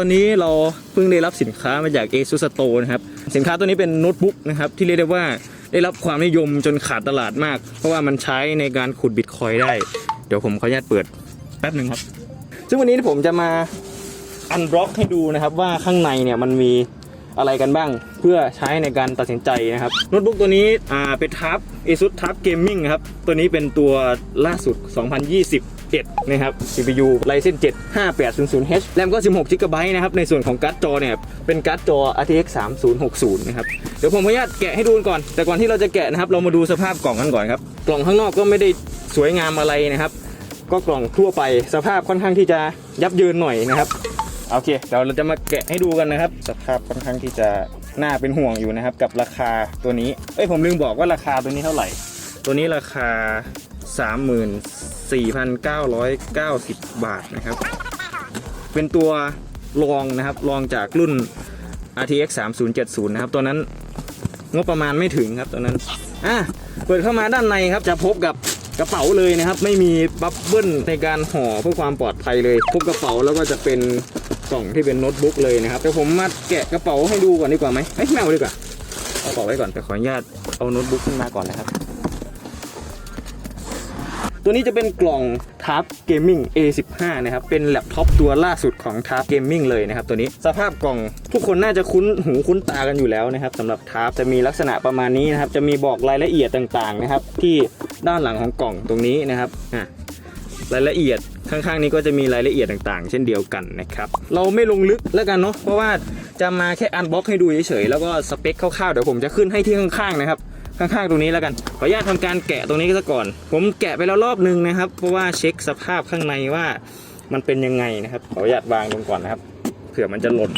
ตอนนี้เราเพิ่งได้รับสินค้ามาจาก ASUS Store นะครับ สินค้าตัวนี้เป็นโน้ตบุ๊กนะครับที่เรียกได้ว่าได้รับความนิยมจนขาดตลาดมาก เพราะว่ามันใช้ในการขุดบิตคอยได้ เดี๋ยวผมขออนุญาตเปิดแป๊บหนึ่งครับ ซึ่งวันนี้ผมจะมาอันบล็อกให้ดูนะครับว่าข้างในเนี่ยมันมี อะไรกันบ้าง เพื่อใช้ในการตัดสินใจนะครับโน้ตบุ๊กตัวนี้อ่าเป็นทับ ASUS Tab Gaming ครับ ตัวนี้เป็นตัวล่าสุด 2021นะครับ CPU Ryzen 7 5800H แรมก็ 16 GB นะครับ ในส่วนของการ์ดจอเนี่ย เป็นการ์ดจอ RTX 3060 นะครับ เดี๋ยวผมขออนุญาตแกะให้ดูก่อน แต่ก่อนที่เราจะแกะนะครับ เรามาดูสภาพกล่องกันก่อนครับ กล่องข้างนอกก็ไม่ได้สวยงามอะไรนะครับ ก็กล่องทั่วไป สภาพค่อนข้างที่จะยับเยินหน่อยนะครับ โอเคเดี๋ยวเราจะมาแกะให้ดูกันนะครับ สภาพค่อนข้างที่จะน่าเป็นห่วงอยู่นะครับ กับราคาตัวนี้เอ้ยผมลืมบอกว่าราคาตัวนี้เท่าไหร่ ตัวนี้ราคา 34,990 บาทนะครับ เป็นตัวรองนะครับรองจากรุ่น RTX 3070 นะครับ ตัวนั้นงบประมาณไม่ถึงครับตัวนั้นอะเปิดเข้ามาด้านในครับจะพบกับกระเป๋าเลยนะครับ ไม่มีบับเบิ้ลในการห่อเพื่อความปลอดภัยเลยพบกระเป๋าแล้วก็จะเป็น กล่องที่เป็นโน้ตบุ๊กเลยนะครับเดี๋ยวผมมาแกะกระเป๋าให้ดูก่อนดีกว่าไหมเอ้ยไม่เอาดีกว่าเอากระเป๋าไว้ก่อนแต่ขออนุญาตเอาโน้ตบุ๊กขึ้นมาก่อนนะครับ ตัวนี้จะเป็นกล่อง Tab Gaming A15 นะครับ เป็นแล็ปท็อปตัวล่าสุดของ Tab Gaming เลยนะครับตัวนี้สภาพกล่องทุกคนน่าจะคุ้นหูคุ้นตากันอยู่แล้วนะครับสำหรับ Tab จะมีลักษณะประมาณนี้นะครับ จะมีบอกรายละเอียดต่างๆนะครับ ที่ด้านหลังของกล่องตรงนี้นะครับอะรายละเอียด ข้างๆนี้ก็จะมีรายละเอียดต่างๆ เช่นเดียวกันนะครับ เราไม่ลงลึกแล้วกันเนาะ เพราะว่าจะมาแค่อันบ็อกให้ดูเฉยๆ แล้วก็สเปคคร่าวๆ เดี๋ยวผมจะขึ้นให้ที่ข้างๆนะครับ ข้างๆ ตรงนี้แล้วกัน ขออนุญาตทำการแกะตรงนี้ซะก่อน ผมแกะไปแล้วรอบนึงนะครับ เพราะว่าเช็คสภาพข้างในว่ามันเป็นยังไงนะครับ ขออนุญาตวางลงก่อนนะครับ เผื่อมันจะหล่น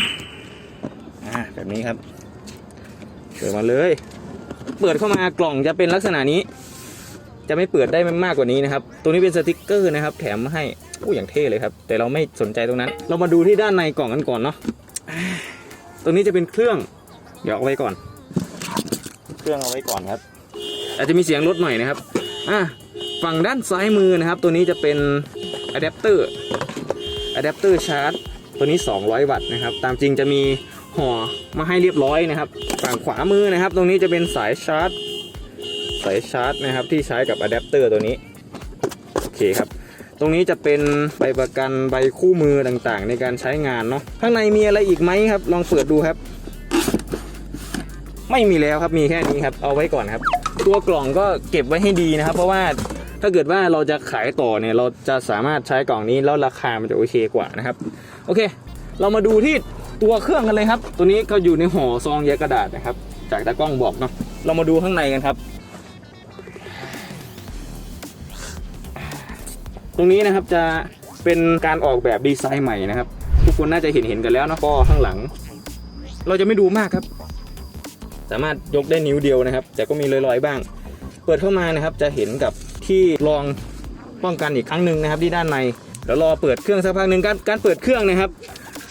อ่า แบบนี้ครับ เปิดมาเลย เปิดเข้ามากล่องจะเป็นลักษณะนี้ จะไม่เปิดได้มากกว่านี้นะครับตรงนี้เป็นสติกเกอร์นะครับ แถมมาให้โอ้อย่างเท่เลยครับ แต่เราไม่สนใจตรงนั้น เรามาดูที่ด้านในกล่องกันก่อนเนาะอ่าตรงนี้จะเป็นเครื่อง เดี๋ยวเอาไว้ก่อน เครื่องเอาไว้ก่อนครับ อาจจะมีเสียงรถหน่อยนะครับอะฝั่งด้านซ้ายมือนะครับ ตัวนี้จะเป็นอะแดปเตอร์อะแดปเตอร์ชาร์จตัวนี้ 200 วัตต์นะครับ ตามจริงจะมีห่อมาให้เรียบร้อยนะครับ ฝั่งขวามือนะครับ ตรงนี้จะเป็นสายชาร์จ สายชาร์จนะครับที่ใช้กับอะแดปเตอร์ตัวนี้ โอเคครับ ตรงนี้จะเป็นใบประกันใบคู่มือต่างๆ ในการใช้งานเนาะข้างในมีอะไรอีกไหมครับ ลองเปิดดูครับ ไม่มีแล้วครับมีแค่นี้ครับ เอาไว้ก่อนครับ ตัวกล่องก็เก็บไว้ให้ดีนะครับ เพราะว่าถ้าเกิดว่าเราจะขายต่อเนี่ยเราจะสามารถใช้กล่องนี้แล้วราคามันจะโอเคกว่านะครับ โอเค เรามาดูที่ตัวเครื่องกันเลยครับ ตัวนี้ก็อยู่ในห่อซองใยกระดาษนะครับ จากตากล้องบอกเนาะเรามาดูข้างในกันครับ รงนี้นะครับจะเป็นการออกแบบดีไซน์ใหม่นะครับ ทุกคนน่าจะเห็นเห็นกันแล้วนะก็ข้างหลัง เราจะไม่ดูมากครับ สามารถยกได้นิ้วเดียวนะครับ แต่ก็มีลอยๆบ้าง เปิดเข้ามานะครับจะเห็นกับที่รองป้องกันอีกครั้งหนึ่งนะครับที่ด้านในเดี๋ยวรอเปิดเครื่องสักพักหนึ่งการการเปิดเครื่องนะครับ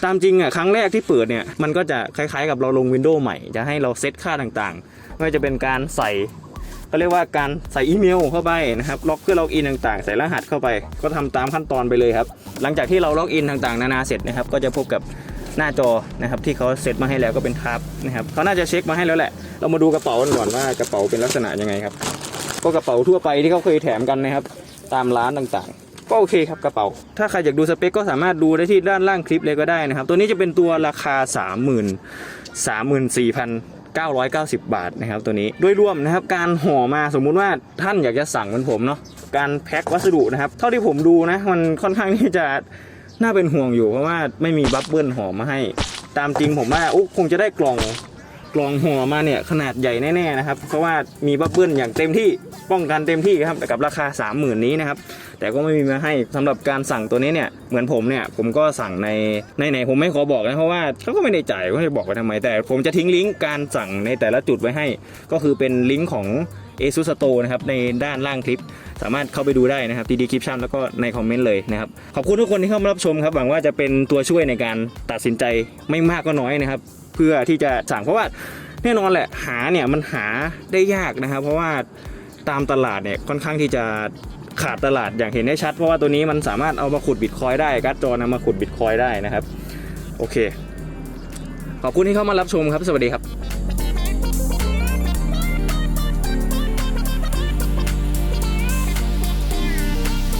ตามจริงอะครั้งแรกที่เปิดเนี่ยมันก็จะคล้ายๆกับเราลงวินโดว์ใหม่ จะให้เราเซตค่าต่างๆไม่ว่าจะเป็นการใส่ ก็เรียกว่าการใส่อีเมลเข้าไปนะครับล็อกเพื่อล็อกอินต่างๆ ใส่รหัสเข้าไป ก็ทำตามขั้นตอนไปเลยครับ หลังจากที่เราล็อกอินต่างๆ นานาเสร็จนะครับ ก็จะพบกับหน้าจอนะครับที่เขาเซตมาให้แล้วก็เป็นทับนะครับเขาน่าจะเช็คมาให้แล้วแหละ เรามาดูกระเป๋ากันก่อนว่ากระเป๋าเป็นลักษณะยังไงครับ ก็กระเป๋าทั่วไปที่เขาเคยแถมกันนะครับ ตามร้านต่างๆ ก็โอเคครับกระเป๋า ถ้าใครอยากดูสเปคก็สามารถดูได้ที่ด้านล่างคลิปเลยก็ได้นะครับ ตัวนี้จะเป็นตัวราคา 30,000 34,990 บาทนะครับตัวนี้โดยรวมนะครับการห่อมาสมมุติว่าท่านอยากจะสั่งเหมือนผมเนาะการแพ็ควัสดุนะครับ เท่าที่ผมดูนะมันค่อนข้างที่จะน่าเป็นห่วงอยู่เพราะว่าไม่มีบับเบิลห่อมาให้ ตามจริงผมว่าอุ๊คงจะได้กล่อง กลองห่อมาเนี่ยขนาดใหญ่แน่ๆนะครับเพราะว่ามีบับเบิ้ลอย่างเต็มที่ป้องกันเต็มที่ครับกับราคา 30,000 นี้นะครับแต่ก็ไม่มีมาให้สำหรับการสั่งตัวนี้เนี่ยเหมือนผมเนี่ยผมก็สั่งในในไหนผมไม่ขอบอกนะเพราะว่าเขาก็ไม่ได้จ่ายก็ให้บอกไปทำไม แต่ผมจะทิ้งลิงก์การสั่งในแต่ละจุดไว้ให้ ก็คือเป็นลิงก์ของ ASUS Store นะครับในด้านล่างคลิป สามารถเข้าไปดูได้นะครับที่ดีคลิปชั่นแล้วก็ในคอมเมนต์เลยนะครับ ขอบคุณทุกคนที่เข้ามารับชมครับหวังว่าจะเป็นตัวช่วยในการตัดสินใจไม่มากก็น้อยนะครับ พื่อที่จะสั่งเพราะว่าแน่นอนแหละหาเนี่ยมันหาได้ยากนะครับ เพราะว่าตามตลาดเนี่ยค่อนข้างที่จะขาดตลาดอย่างเห็นได้ชัด เพราะว่าตัวนี้มันสามารถเอามาขุดบิตคอยได้การ์ดจอนามาขุดบิตคอยได้นะครับ โอเค ขอบคุณที่เข้ามารับชมครับ สวัสดีครับ